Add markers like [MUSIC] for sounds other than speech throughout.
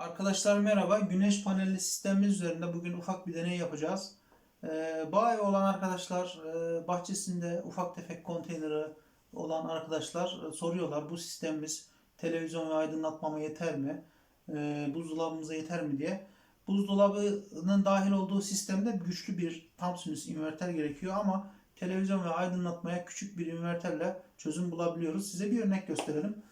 Arkadaşlar merhaba. Güneş panelli sistemimiz üzerinde bugün ufak bir deney yapacağız. Ee, bağ evi olan arkadaşlar, e, bahçesinde ufak tefek konteyneri olan arkadaşlar e, soruyorlar. Bu sistemimiz televizyon ve aydınlatmama yeter mi? E, buzdolabımıza yeter mi diye. Buzdolabının dahil olduğu sistemde güçlü bir tam sinüs inverter gerekiyor ama televizyon ve aydınlatmaya küçük bir inverterle çözüm bulabiliyoruz. Size bir örnek gösterelim.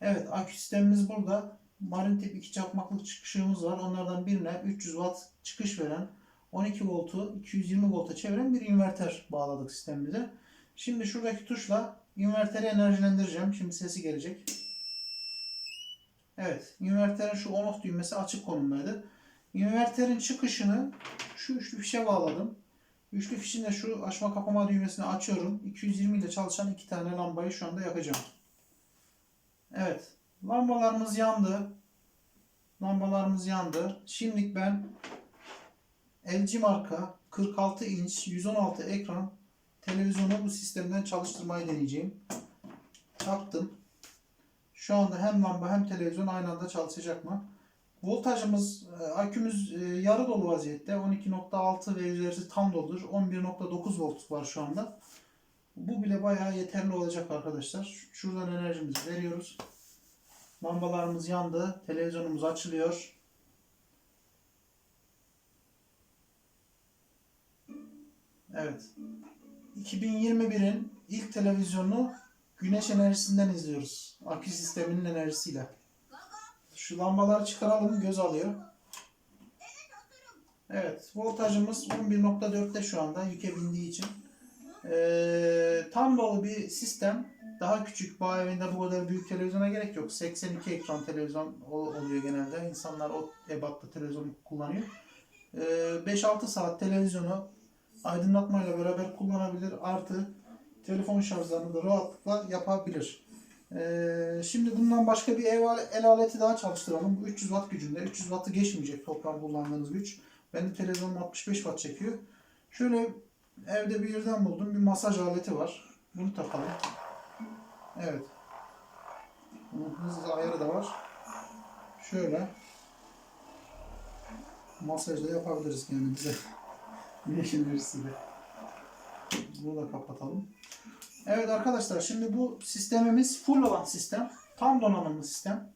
Evet, akü sistemimiz burada. Marin tip 2 çakmaklık çıkışımız var. Onlardan birine 300 watt çıkış veren 12 voltu 220 volta çeviren bir inverter bağladık sistemimize. Şimdi şuradaki tuşla inverteri enerjilendireceğim. Şimdi sesi gelecek. Evet, inverterin şu on off düğmesi açık konumdaydı. İnverterin çıkışını şu üçlü fişe bağladım. Üçlü fişin de şu açma kapama düğmesini açıyorum. 220 ile çalışan iki tane lambayı şu anda yakacağım. Evet. Lambalarımız yandı. Lambalarımız yandı. Şimdi ben LG marka 46 inç 116 ekran televizyonu bu sistemden çalıştırmayı deneyeceğim. Taktım. Şu anda hem lamba hem televizyon aynı anda çalışacak mı? Voltajımız, e, akümüz e, yarı dolu vaziyette. 12.6 ve üzerisi tam doludur. 11.9 volt var şu anda. Bu bile bayağı yeterli olacak arkadaşlar. Şuradan enerjimizi veriyoruz. Lambalarımız yandı. Televizyonumuz açılıyor. Evet. 2021'in ilk televizyonunu güneş enerjisinden izliyoruz. Akü sisteminin enerjisiyle. Şu lambaları çıkaralım. Göz alıyor. Evet. Voltajımız 11.4'te şu anda. Yüke bindiği için. Ee, tam dolu bir sistem. Daha küçük bağ evinde bu kadar büyük televizyona gerek yok. 82 ekran televizyon ol- oluyor genelde. İnsanlar o ebatta televizyon kullanıyor. Ee, 5-6 saat televizyonu aydınlatmayla beraber kullanabilir. Artı telefon şarjlarını da rahatlıkla yapabilir. Ee, şimdi bundan başka bir ev el aleti daha çalıştıralım. Bu 300 watt gücünde. 300 wattı geçmeyecek toplam kullandığınız güç. Benim televizyonum 65 watt çekiyor. Şöyle evde bir yerden buldum. Bir masaj aleti var. Bunu takalım. Evet. Bunun hızlı ayarı da var. Şöyle. Masaj da yapabiliriz kendimize. [LAUGHS] Güneş enerjisiyle. Bunu da kapatalım. Evet arkadaşlar şimdi bu sistemimiz full olan sistem. Tam donanımlı sistem.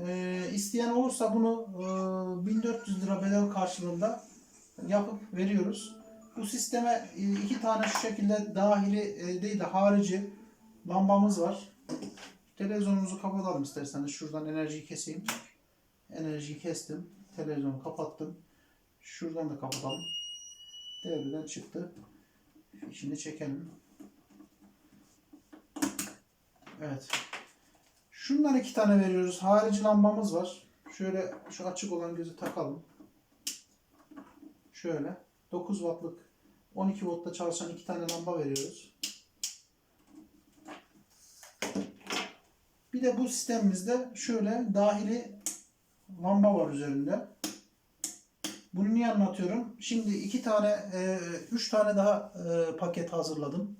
Ee, isteyen olursa bunu e, 1400 lira bedel karşılığında yapıp veriyoruz. Bu sisteme e, iki tane şu şekilde dahili e, değil de harici lambamız var. Televizyonumuzu kapatalım isterseniz. Şuradan enerjiyi keseyim. Enerjiyi kestim. Televizyonu kapattım. Şuradan da kapatalım. Devreden çıktı. Şimdi çekelim. Evet. Şunlar iki tane veriyoruz. Harici lambamız var. Şöyle şu açık olan gözü takalım. Şöyle. 9 wattlık 12 voltta çalışan iki tane lamba veriyoruz. Bir de bu sistemimizde şöyle dahili lamba var üzerinde. Bunu niye anlatıyorum? Şimdi iki tane, e, üç tane daha e, paket hazırladım.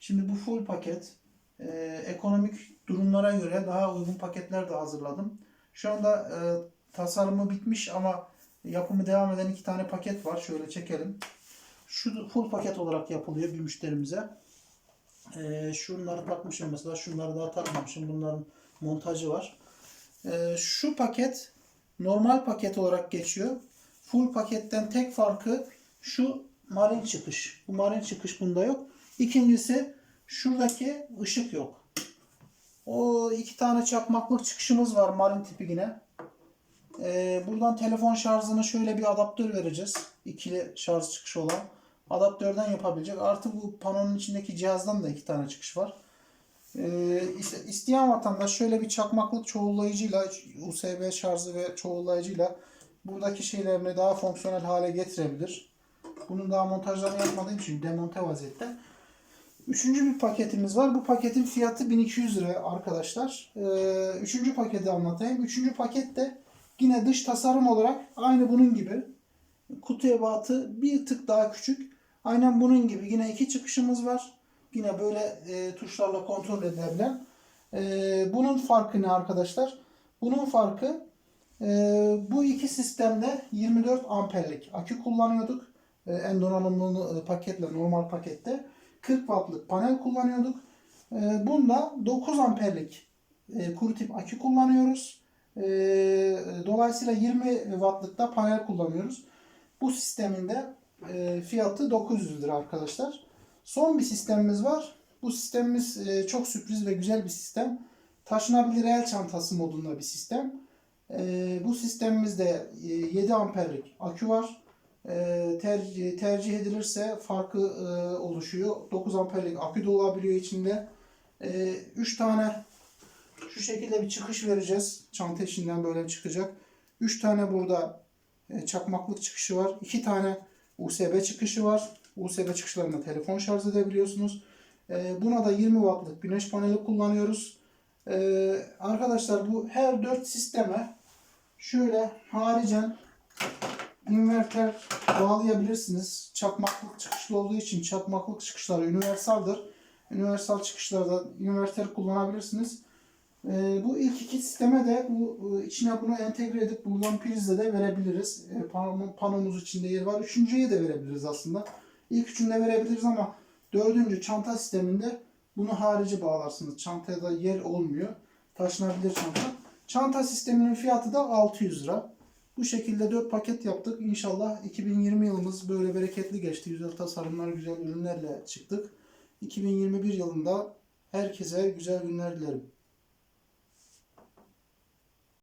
Şimdi bu full paket. E, ekonomik durumlara göre daha uygun paketler de hazırladım. Şu anda e, tasarımı bitmiş ama yapımı devam eden iki tane paket var. Şöyle çekelim. Şu full paket olarak yapılıyor bir müşterimize. E, şunları takmışım mesela. Şunları daha takmamışım. Bunların montajı var. E, şu paket normal paket olarak geçiyor. Full paketten tek farkı şu marin çıkış. Bu marin çıkış bunda yok. İkincisi şuradaki ışık yok. O iki tane çakmaklık çıkışımız var marin tipi yine. Ee, buradan telefon şarjını şöyle bir adaptör vereceğiz. İkili şarj çıkışı olan. Adaptörden yapabilecek. Artı bu panonun içindeki cihazdan da iki tane çıkış var. Ee, iste- isteyen vatandaş şöyle bir çakmaklık çoğullayıcıyla USB şarjı ve çoğullayıcıyla buradaki şeylerini daha fonksiyonel hale getirebilir. Bunun daha montajlarını yapmadığım için demonte vaziyette. Üçüncü bir paketimiz var. Bu paketin fiyatı 1200 lira arkadaşlar. Ee, üçüncü paketi anlatayım. Üçüncü paket de yine dış tasarım olarak aynı bunun gibi. Kutu ebatı bir tık daha küçük. Aynen bunun gibi. Yine iki çıkışımız var. Yine böyle e, tuşlarla kontrol edilebilen. E, bunun farkı ne arkadaşlar? Bunun farkı Ee, bu iki sistemde 24 amperlik akü kullanıyorduk. Ee, en donanımlı e, paketle normal pakette 40 wattlık panel kullanıyorduk. Ee, bunda 9 amperlik e, kuru tip akü kullanıyoruz. Ee, dolayısıyla 20 wattlık da panel kullanıyoruz. Bu sistemin de e, fiyatı 900 lira arkadaşlar. Son bir sistemimiz var. Bu sistemimiz e, çok sürpriz ve güzel bir sistem. Taşınabilir el çantası modunda bir sistem. E, bu sistemimizde e, 7 amperlik akü var. E, tercih, edilirse farkı e, oluşuyor. 9 amperlik akü de olabiliyor içinde. 3 tane şu şekilde bir çıkış vereceğiz. Çanta içinden böyle çıkacak. 3 tane burada e, çakmaklık çıkışı var. 2 tane USB çıkışı var. USB çıkışlarında telefon şarj edebiliyorsunuz. E, buna da 20 wattlık güneş paneli kullanıyoruz. E, arkadaşlar bu her 4 sisteme şöyle haricen inverter bağlayabilirsiniz. Çakmaklık çıkışlı olduğu için çakmaklık çıkışları universaldır. Universal çıkışlarda inverter kullanabilirsiniz. Ee, bu ilk iki sisteme de bu içine bunu entegre edip buradan prizle de verebiliriz. E, panom- panomuz içinde yer var. Üçüncüye de verebiliriz aslında. İlk üçünde verebiliriz ama dördüncü çanta sisteminde bunu harici bağlarsınız. Çantaya da yer olmuyor. Taşınabilir çanta. Çanta sisteminin fiyatı da 600 lira. Bu şekilde 4 paket yaptık. İnşallah 2020 yılımız böyle bereketli geçti. Güzel tasarımlar, güzel ürünlerle çıktık. 2021 yılında herkese güzel günler dilerim.